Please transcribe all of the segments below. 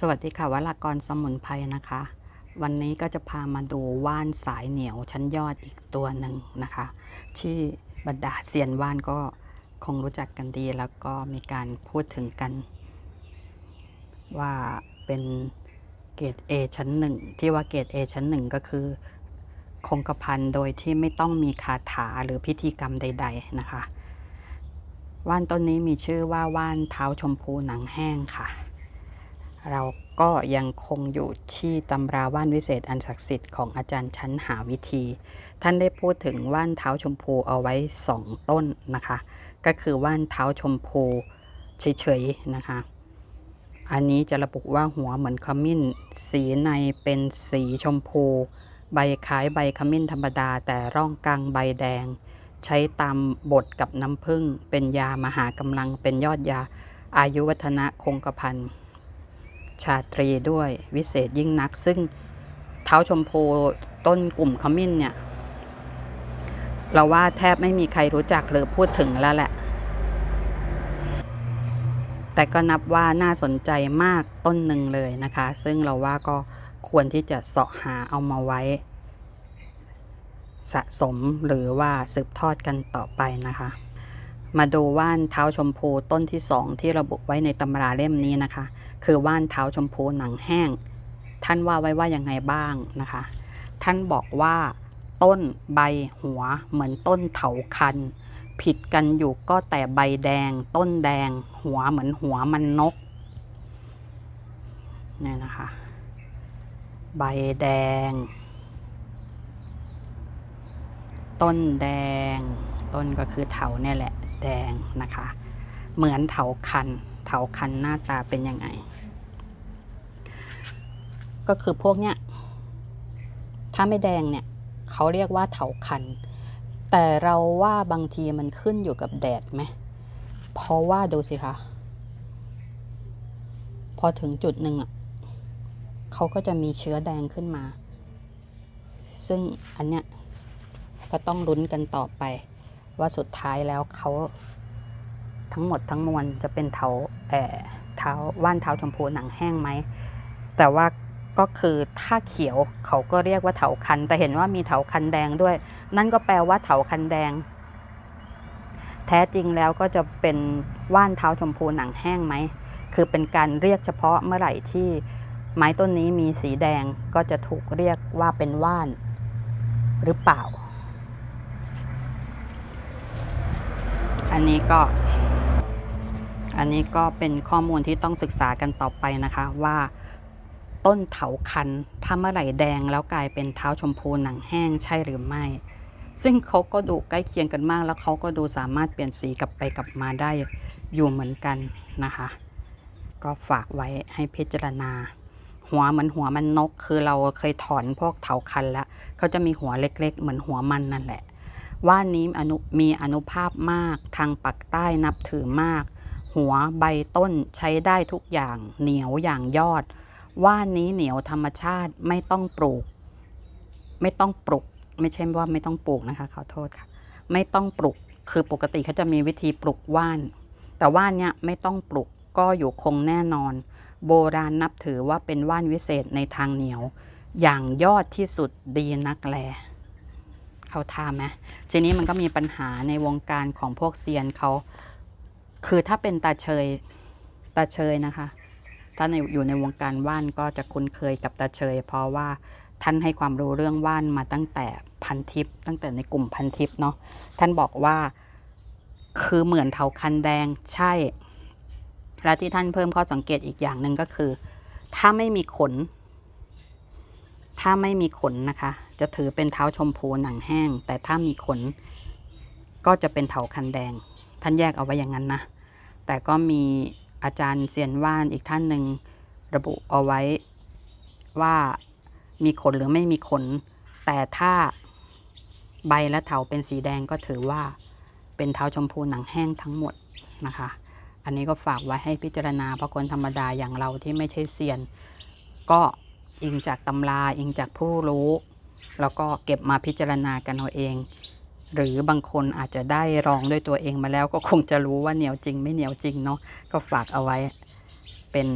สวัสดีค่ะวรากรสมุนไพรนะคะ วันนี้ก็จะพามาดูว่านสายเหนียวชั้นยอดอีกตัวหนึ่งนะคะ ที่บรรดาเซียนว่านก็คงรู้จักกันดี แล้วก็มีการพูดถึงกัน ว่าเป็นเกรด A ชั้นหนึ่งที่ว่าเกรด A ชั้นหนึ่งก็คือ คงกระพันโดยที่ไม่ต้องมีคาถาหรือพิธีกรรมใด ๆนะคะ ว่านต้นนี้มีชื่อว่าว่านเท้าชมพูหนังแห้งค่ะ เราก็ยังคงอยู่ที่ตำราว่านวิเศษอันศักดิ์สิทธิ์ของอาจารย์ชั้นหาวิธี ท่านได้พูดถึงว่านเท้าชมพูเอาไว้สองต้นนะคะ ก็คือว่านเท้าชมพูเฉยๆนะคะ อันนี้จะระบุว่าหัวเหมือนขมิ้น สีในเป็นสีชมพู ใบคล้ายใบขมิ้นธรรมดาแต่ร่องกลางใบแดง ใช้ตามบดกับน้ำผึ้งเป็นยามหากำลังเป็นยอดยาอายุวัฒนะคงกระพัน ชาตรีด้วยวิเศษยิ่งนัก ซึ่งเท้าชมพูต้นกลุ่มขมิ้นเนี่ย เราว่าแทบไม่มีใครรู้จักหรือพูดถึงแล้วแหละ แต่ก็นับว่าน่าสนใจมากต้นหนึ่งเลยนะคะ ซึ่งเราว่าก็ควรที่จะเสาะหาเอามาไว้ สะสมหรือว่าสืบทอดกันต่อไปนะคะ มาดูว่านเท้าชมพูต้นที่สองที่ระบุไว้ในตำราเล่มนี้นะคะ คือว่านเท้าชมพูหนังแห้ง ท่านว่าไว้ว่ายังไงบ้างนะคะ ท่านบอกว่าต้นใบหัวเหมือนต้นเถาคัน ผิดกันอยู่ก็แต่ใบแดง ต้นแดง หัวเหมือนหัวมันนกเนี่ยนะคะ ใบแดง ต้นแดง ต้นก็คือเถาเนี่ยแหละ แดงนะคะ เหมือนเถาคัน เถาคันหน้าตาเป็นยังไง ก็คือพวกเนี้ย ถ้าไม่แดงเนี่ยเขาเรียกว่าเถาคัน แต่เราว่าบางทีมันขึ้นอยู่กับแดดไหม เพราะว่าดูสิคะ พอถึงจุดหนึ่งอะเขาก็จะมีเชื้อแดงขึ้นมา ซึ่งอันเนี้ยก็ต้องลุ้นกันต่อไป ว่าสุดท้ายแล้วเขา ทั้งหมดทั้งมวลจะเป็นเถาแอ่เท้าว่านเท้าชมพูหนังแห้งไหม แต่ว่าก็คือถ้าเขียวเขาก็เรียกว่าเถาคัน แต่เห็นว่ามีเถาคันแดงด้วย นั่นก็แปลว่าเถาคันแดง แท้จริงแล้วก็จะเป็นว่านเท้าชมพูหนังแห้งไหม คือเป็นการเรียกเฉพาะเมื่อไหร่ที่ไม้ต้นนี้มีสีแดงก็จะถูกเรียกว่าเป็นว่านหรือเปล่า อันนี้ก็ อันนี้ก็เป็นข้อมูลที่ต้องศึกษากันต่อไปนะคะว่าต้นเถาคันถ้าเมื่อไหร่แดงแล้วกลายเป็นเท้าชมพูหนังแห้งใช่หรือไม่ ซึ่งเขาก็ดูใกล้เคียงกันมาก แล้วเขาก็ดูสามารถเปลี่ยนสีกลับไปกลับมาได้อยู่เหมือนกันนะคะ ก็ฝากไว้ให้พิจารณา หัวเหมือนหัวมันนก คือเราเคยถอนพวกเถาคันแล้วเขาจะมีหัวเล็ก ๆ เหมือนหัวมันนั่นแหละ ว่านี้อนุมีอนุภาพมากทางปักใต้นับถือมาก หัวใบต้นใช้ได้ทุกอย่างเหนียวอย่างยอด ว่านนี้เหนียวธรรมชาติไม่ต้องปลูก ไม่ต้องปลูก ไม่ใช่ว่าไม่ต้องปลูกนะคะ ขอโทษค่ะ ไม่ต้องปลูก คือปกติเขาจะมีวิธีปลูกว่าน แต่ว่านเนี้ยไม่ต้องปลูกก็อยู่คงแน่นอน โบราณนับถือว่าเป็นว่านวิเศษในทางเหนียว อย่างยอดที่สุดดีนักแลเขาท่าไหมทีนี้มันก็มีปัญหาในวงการของพวกเซียนเขา คือถ้าเป็นตาเชยตาเชยนะคะ ถ้าในอยู่ในวงการว่านก็จะคุ้นเคยกับตาเชย เพราะว่าท่านให้ความรู้เรื่องว่านมาตั้งแต่พันทิปตั้งแต่ในกลุ่มพันทิปเนาะท่านบอกว่าคือเหมือนเถาคันแดงใช่ และที่ท่านเพิ่มข้อสังเกตอีกอย่างหนึ่งก็คือ ถ้าไม่มีขน ถ้าไม่มีขนนะคะ จะถือเป็นเท้าชมพูหนังแห้ง แต่ถ้ามีขน ก็จะเป็นเถาคันแดง ท่านแยกเอาไว้อย่างนั้นนะ แต่ก็มีอาจารย์เซียนว่านอีกท่านหนึ่งระบุเอาไว้ว่ามีขนหรือไม่มีขน แต่ถ้าใบและเถาเป็นสีแดงก็ถือว่าเป็นเท้าชมพูหนังแห้งทั้งหมดนะคะ อันนี้ก็ฝากไว้ให้พิจารณาเพราะคนธรรมดาอย่างเราที่ไม่ใช่เซียน ก็อิงจากตำราอิงจากผู้รู้ แล้วก็เก็บมาพิจารณากันเอาเอง หรือบางคนอาจจะได้ลองด้วยตัวเองมาแล้ว ก็คงจะรู้ว่าเหนียวจริงไม่เหนียวจริงเนาะก็ฝากเอาไว้เป็น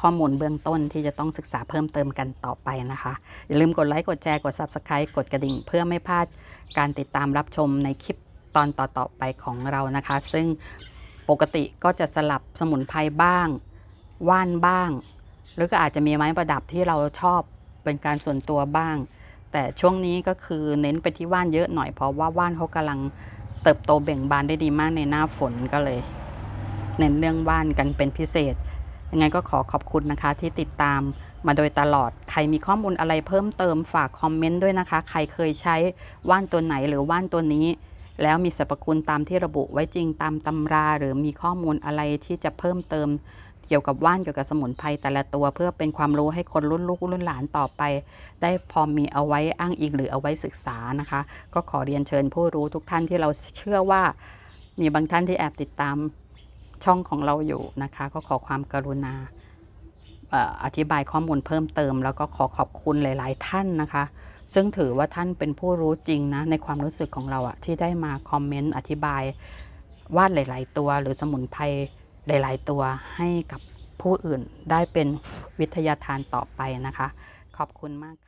ข้อมูลเบื้องต้นที่จะต้องศึกษาเพิ่มเติมกันต่อไปนะคะ อย่าลืมกดไลค์กดแชร์กด Subscribe กดกระดิ่ง เพื่อไม่พลาดการติดตามรับชมในคลิปตอนต่อๆไปของเรานะคะ ซึ่งปกติก็จะสลับสมุนไพรบ้าง ว่านบ้าง หรือก็อาจจะมีไม้ประดับที่เราชอบเป็นการส่วนตัวบ้าง แต่ช่วงนี้ก็คือเน้นไปที่ว่านเยอะหน่อยเพราะว่าว่านเขากำลังเติบโตเบ่งบานได้ดีมากในหน้าฝนก็เลย เน้นเรื่องว่านกันเป็นพิเศษยังไงก็ขอขอบคุณนะคะที่ติดตามมาโดยตลอด ใครมีข้อมูลอะไรเพิ่มเติมฝากคอมเมนต์ด้วยนะคะ ใครเคยใช้ว่านตัวไหนหรือว่านตัวนี้ แล้วมีสรรพคุณตามที่ระบุไว้จริงตามตำรา หรือมีข้อมูลอะไรที่จะเพิ่มเติม เกี่ยวกับว่านเกี่ยวกับสมุนไพรแต่ละตัว เพื่อเป็นความรู้ให้คนรุ่นลูกรุ่นหลานต่อไป ได้พอมีเอาไว้อ้างอิงหรือเอาไว้ศึกษานะคะ ก็ขอเรียนเชิญผู้รู้ทุกท่านที่เราเชื่อว่า มีบางท่านที่แอบติดตามช่องของเราอยู่นะคะ ก็ขอความกรุณาเอ่ออธิบายข้อมูลเพิ่มเติม แล้วก็ขอขอบคุณหลาย ๆ ท่านนะคะ ซึ่งถือว่าท่านเป็นผู้รู้จริงนะ ในความรู้สึกของเราอะที่ได้มาคอมเมนต์อธิบาย วาดหลาย ๆ ตัวหรือสมุนไพร หลาย ๆ ตัวให้กับผู้อื่นได้เป็นวิทยาทานต่อไปนะคะ ขอบคุณมากค่ะ